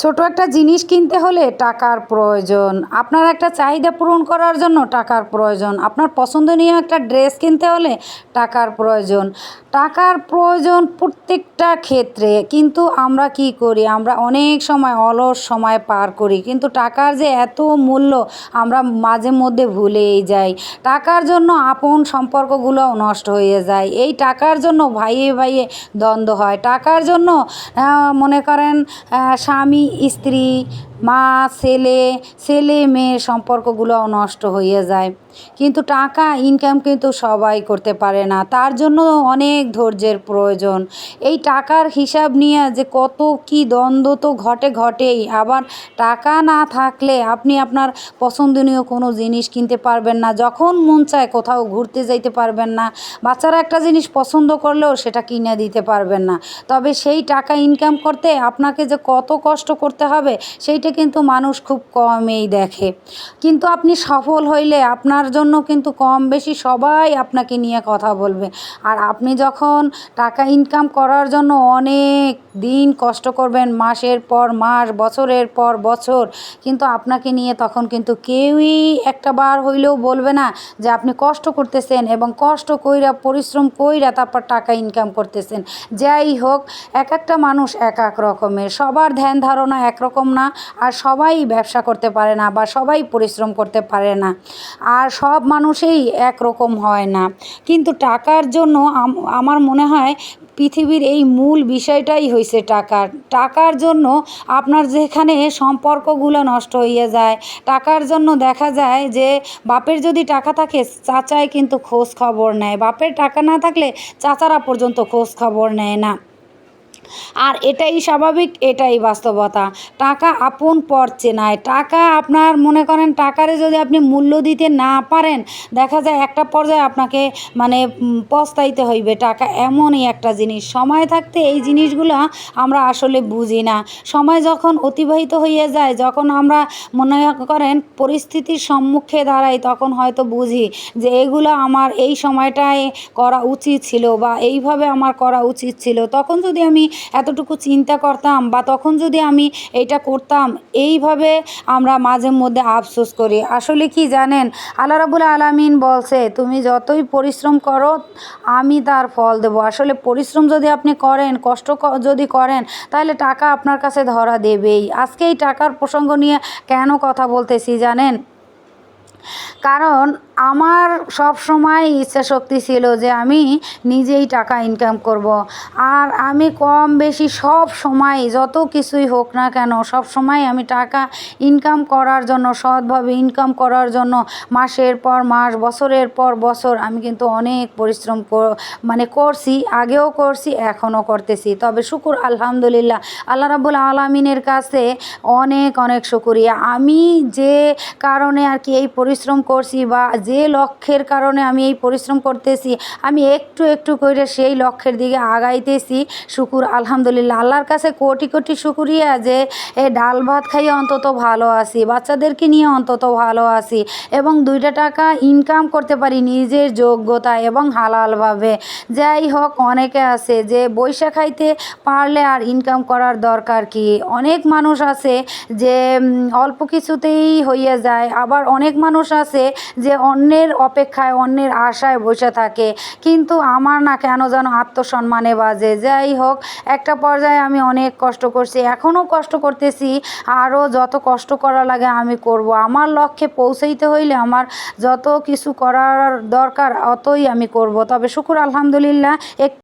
ছোট একটা জিনিস কিনতে হলে টাকার প্রয়োজন। আপনার একটা চাহিদা পূরণ করার জন্য টাকার প্রয়োজন। আপনার পছন্দনীয় একটা ড্রেস কিনতে হলে টাকার প্রয়োজন। টাকার প্রয়োজন প্রত্যেকটা ক্ষেত্রে। কিন্তু আমরা কী করি? আমরা অনেক সময় অলস সময় পার করি। কিন্তু টাকার যে এত মূল্য আমরা মাঝে মধ্যে ভুলেই যাই। টাকার জন্য আপন সম্পর্কগুলোও নষ্ট হয়ে যায়। এই টাকার জন্য ভাইয়ে ভাইয়ে দ্বন্দ্ব হয়। টাকার জন্য মনে করেন স্বামী স্ত্রী মা, ছেলে ছেলে মেয়ে সম্পর্কগুলোও নষ্ট হয়ে যায়। কিন্তু টাকা ইনকাম কিন্তু সবাই করতে পারে না। তার জন্য অনেক ধৈর্যের প্রয়োজন। এই টাকার হিসাব নিয়ে যে কত কী দ্বন্দ্ব তো ঘটে ঘটেই। আবার টাকা না থাকলে আপনি আপনার পছন্দনীয় কোনো জিনিস কিনতে পারবেন না। যখন মন চায় কোথাও ঘুরতে যাইতে পারবেন না। বাচ্চারা একটা জিনিস পছন্দ করলেও সেটা কিনে দিতে পারবেন না। তবে সেই টাকা ইনকাম করতে আপনাকে যে কত কষ্ট করতে হবে, সেইটা কিন্তু মানুষ খুব কমই দেখে। কিন্তু আপনি সফল হইলে আপনার জন্য কিন্তু কম বেশি সবাই আপনাকে নিয়ে কথা বলবে। আর আপনি যখন টাকা ইনকাম করার জন্য অনেক দিন কষ্ট করবেন, মাসের পর মাস, বছরের পর বছর, কিন্তু আপনাকে নিয়ে তখন কিন্তু কেউই একটা বার হইলেও বলবে না যে আপনি কষ্ট করতেছেন এবং কষ্ট কইরা, পরিশ্রম কইরা তারপর টাকা ইনকাম করতেছেন। যাই হোক, এক একটা মানুষ এক এক রকমের। সবার ধ্যান ধারণা একরকম না। আর সবাই ব্যবসা করতে পারে না বা সবাই পরিশ্রম করতে পারে না। আর সব মানুষেই একরকম হয় না। কিন্তু টাকার জন্য আমার মনে হয় পৃথিবীর এই মূল বিষয়টাই হয়েছে টাকার টাকার জন্য আপনার যেখানে সম্পর্কগুলো নষ্ট হয়ে যায়, টাকার জন্য দেখা যায় যে বাপের যদি টাকা থাকে, চাচাই কিন্তু খোঁজ খবর নেয়। বাপের টাকা না থাকলে চাচারা পর্যন্ত খোঁজ খবর নেয় না। আর এটাই স্বাভাবিক, এটাই বাস্তবতা। টাকা আপন পর চেনায় টাকা আপনার, মনে করেন, টাকারে যদি আপনি মূল্য দিতে না পারেন, দেখা যায় একটা পর্যায়ে আপনাকে মানে পস্তাইতে হইবে। টাকা এমনই একটা জিনিস। সময় থাকতে এই জিনিসগুলো আমরা আসলে বুঝি না। সময় যখন অতিবাহিত হয়ে যায়, যখন আমরা, মনে করেন, পরিস্থিতির সম্মুখে দাঁড়াই, তখন হয়তো বুঝি যে এগুলো আমার এই সময়টায় করা উচিত ছিল বা এইভাবে আমার করা উচিত ছিল। তখন যদি আমি এতটুকু চিন্তা করতাম বা তখন যদি আমি এটা করতাম, এইভাবে আমরা মাঝে মধ্যে আফসোস করি। আসলে কি জানেন? আল্লাহ রাবুল আলমিন বলছে, তুমি যতই পরিশ্রম করো, আমি তার ফল দেবো। আসলে পরিশ্রম যদি আপনি করেন, কষ্ট যদি করেন, তাহলে টাকা আপনার কাছে ধরা দেবেই। আজকে এই টাকার প্রসঙ্গ নিয়ে কেন কথা বলতেছি জানেন? কারণ আমার সব সময় ইচ্ছা শক্তি ছিল যে আমি নিজেই টাকা ইনকাম করব। আর আমি কম বেশি সব সময়, যত কিছুই হোক না কেন, সব সময় আমি টাকা ইনকাম করার জন্য, সৎভাবে ইনকাম করার জন্য, মাসের পর মাস, বছরের পর বছর আমি কিন্তু অনেক পরিশ্রম মানে করছি, আগেও করছি, এখনও করতেছি তবে শুকুর, আলহামদুলিল্লাহ, আল্লাহ রাবুল আলমিনের কাছে অনেক অনেক শুকুরিয়া আমি যে কারণে আর কি এই পরিশ্রম করছি বা যে লক্ষ্যের কারণে আমি এই পরিশ্রম করতেছি, আমি একটু একটু করে সেই লক্ষ্যের দিকে আগাইতেছি। শুকুর, আলহামদুলিল্লাহ। আল্লাহর কাছে কোটি কোটি শুকুরিয়া যে এ ডাল ভাত খাইয়ে অন্তত ভালো আছি, বাচ্চাদেরকে নিয়ে অন্তত ভালো আছি এবং দুইটা টাকা ইনকাম করতে পারি নিজের যোগ্যতা এবং হালালভাবে যাই হোক, অনেকে আছে যে বৈশা খাইতে পারলে আর ইনকাম করার দরকার কি? অনেক মানুষ আছে যে অল্প কিছুতেই হইয়া যায়। আবার অনেক মানুষ আছে যে অন্যের অপেক্ষায়, অন্যের আশায় বসে থাকে। কিন্তু আমার না কেন যেন আত্মসম্মানে বাজে। যাই হোক, একটা পর্যায়ে আমি অনেক কষ্ট করছি, এখনও কষ্ট করতেছি, আরও যত কষ্ট করা লাগে আমি করব। আমার লক্ষ্যে পৌঁছাইতে হইলে আমার যত কিছু করার দরকার অতই আমি করব। তবে শুকুর, আলহামদুলিল্লাহ এক